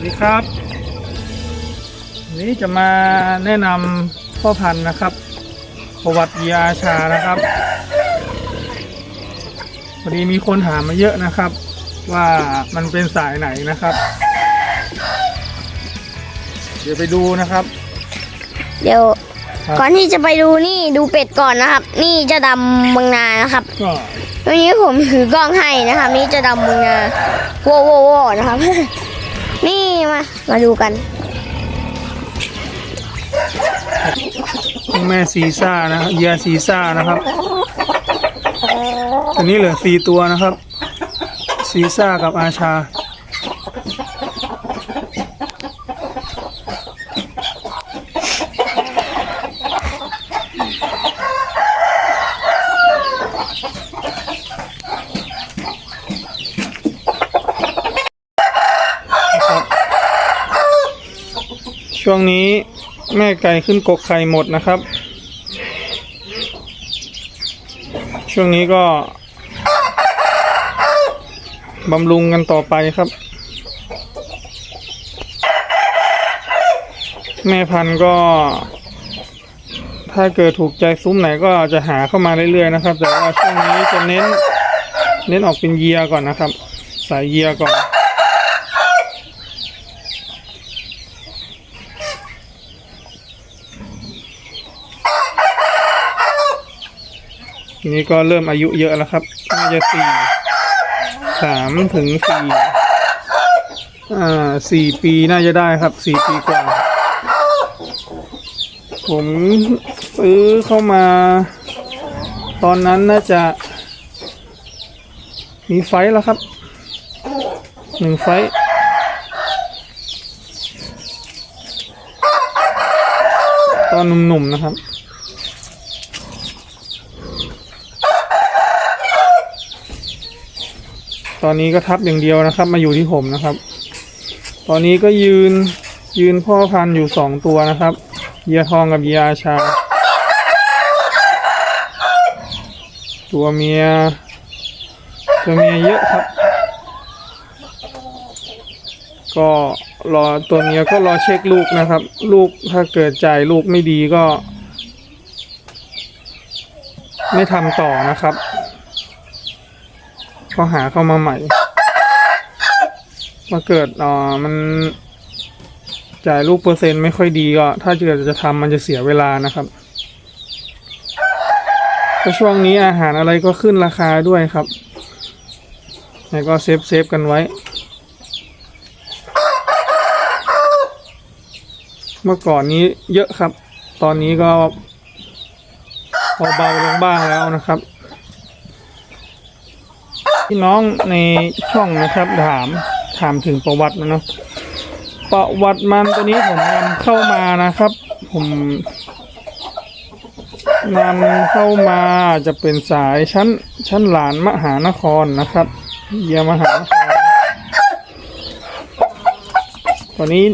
วัสดีครับวันนี้จะมาแนะนำพ่อพันธุ์นะครับ ประวัติยาชานะครับพอดีมีคนถามมาเยอะนะครับ ว่ามันเป็นสายไหนนะครับ เดี๋ยวไปดูนะครับ เดี๋ยวครับ ก่อนที่จะไปดูนี่ดูเป็ดก่อนนะครับ นี่เจะดำบางนานะครับก็วันนี้ผมถือกล้องให้นะครับ นี่เจะดำบางนาโว้โว้โว้นะครับ นี่มา มาดูกัน แม่ซีซ่านะครับยาซีซ่านะครับตัวนี้เหลือสี่ตัวนะครับ ซีซ่ากับอาชา ช่วงนี้แม่ไก่ขึ้นกกไข่หมดนะครับ ช่วงนี้ก็บำรุงกันต่อไปครับ แม่พันธุ์ก็ ถ้าเกิดถูกใจซุ้มไหนก็จะหาเข้ามาเรื่อยๆนะครับ แต่ว่าช่วงนี้จะเน้น เน้นออกเป็นเยียก่อนนะครับ สายเยียก่อน ทีนี้ก็เริ่มอายุเยอะแล้วครับน่าจะสี่สามถึงสี่อ่าสี่ปีน่าจะได้ครับสี่ปีกว่า ผมซื้อเข้ามา ตอนนั้นน่าจะ มีไฟท์แล้วครับหนึ่งไฟท์ตอนหนุ่มๆนะครับ ตอนนี้ก็ทับอย่างเดียวนะครับ มาอยู่ที่ผมนะครับ ตอนนี้ก็ยืนยืนพ่อพันธุ์อยู่สองตัวนะครับ เหยียทองกับเหยียอาชา ตัวเมีย ตัวเมียเยอะครับ ก็รอตัวเมียก็รอเช็คลูกนะครับ ลูกถ้าเกิดจ่ายลูกไม่ดีก็ ไม่ทำต่อนะครับ ก็หาเข้ามาใหม่ มาเกิดอ่ามัน จ่ายลูกเปอร์เซ็นต์ไม่ค่อยดีก็ ถ้าเกิดจะทำมันจะเสียเวลานะครับก็ช่วงนี้อาหารอะไรก็ขึ้นราคาด้วยครับแล้วก็เซฟเซฟกันไว้ เมื่อก่อนนี้เยอะครับ ตอนนี้ก็พอเบาลงบ้างแล้วนะครับ พี่น้องในช่องนะครับถามถามถึงประวัติมันเนาะประวัติมันตัวนี้ผมนำเข้ามานะครับ ผมนำเข้ามาจะเป็นสายชั้นชั้นหลานมหานครนะครับเยียมหานครตอนนี้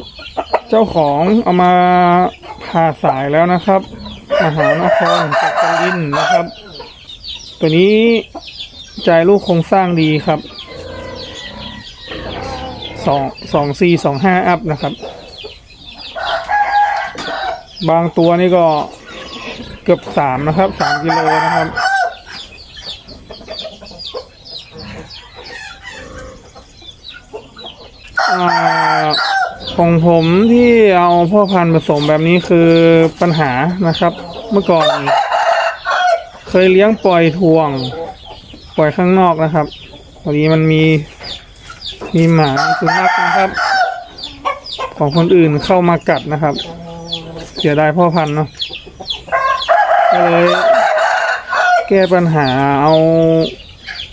เจ้าของเอามาผ่าสายแล้วนะครับมหานครจากกลินนะครับ ตัวนี้ จลูกโครงสร้างดีครับสองสองสี่สองห้าอัพนะครับ บางตัวนี่ก็เกือบสามนะครับสามกิโลนะครับ ของผมที่เอาพ่อพันธุ์ผสมแบบนี้คือปัญหานะครับ เมื่อก่อน เคยเลี้ยงปล่อยทวง ปล่อยข้างนอกนะครับพอดีมันมีมีหมาสุนัขนะครับ ของคนอื่นเข้ามากัดนะครับ เสียดายพ่อพันธุ์เนาะก็เลยแก้ปัญหาเอา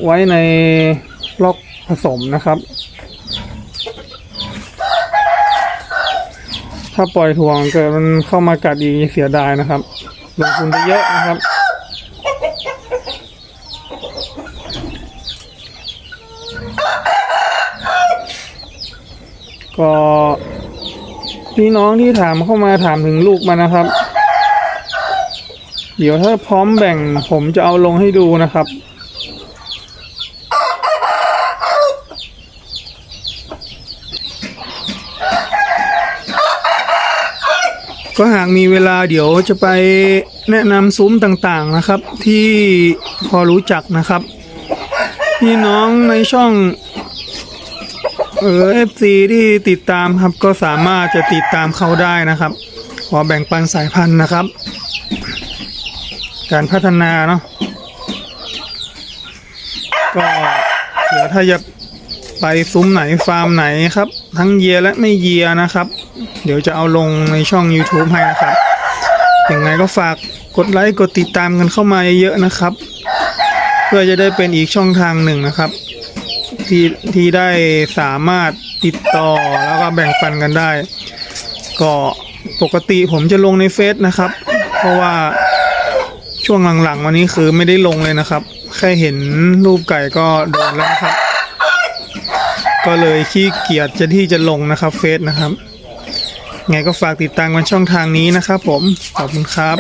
ไว้ในล็อกผสมนะครับ ถ้าปล่อยถ่วงเกิดมันเข้ามากัดอีกเสียดายนะครับลงทุนไปเยอะนะครับ ก็พี่น้องที่ถามเข้ามาถามถึงลูกมันนะครับ เดี๋ยวถ้าพร้อมแบ่งผมจะเอาลงให้ดูนะครับ ก็หากมีเวลาเดี๋ยวจะไปแนะนำซุ้มต่างๆนะครับ ที่พอรู้จักนะครับ พี่น้องในช่อง เออเอฟซีที่ติดตามครับก็สามารถจะติดตามเขาได้นะครับขอแบ่งปันสายพันธุ์นะครับ การพัฒนาเนาะก็เดี๋ยวถ้าจะไปซุ้มไหนฟาร์มไหนครับ ทั้งเยียและไม่เยียนะครับ เดี๋ยวจะเอาลงในช่อง YouTube ให้นะครับยังไงก็ฝากกดไลค์กดติดตามกันเข้ามาเยอะๆนะครับ เพื่อจะได้เป็นอีกช่องทางหนึ่งนะครับ ที่ที่ได้สามารถติดต่อแล้วก็แบ่งปันกันได้ ก็ปกติผมจะลงในเฟซนะครับ เพราะว่าช่วงหลังๆวันนี้คือไม่ได้ลงเลยนะครับ แค่เห็นรูปไก่ก็โดนแล้วนะครับ ก็เลยขี้เกียจจะที่จะลงนะครับเฟซนะครับไงก็ฝากติดตามกันช่องทางนี้นะครับผมขอบคุณครับ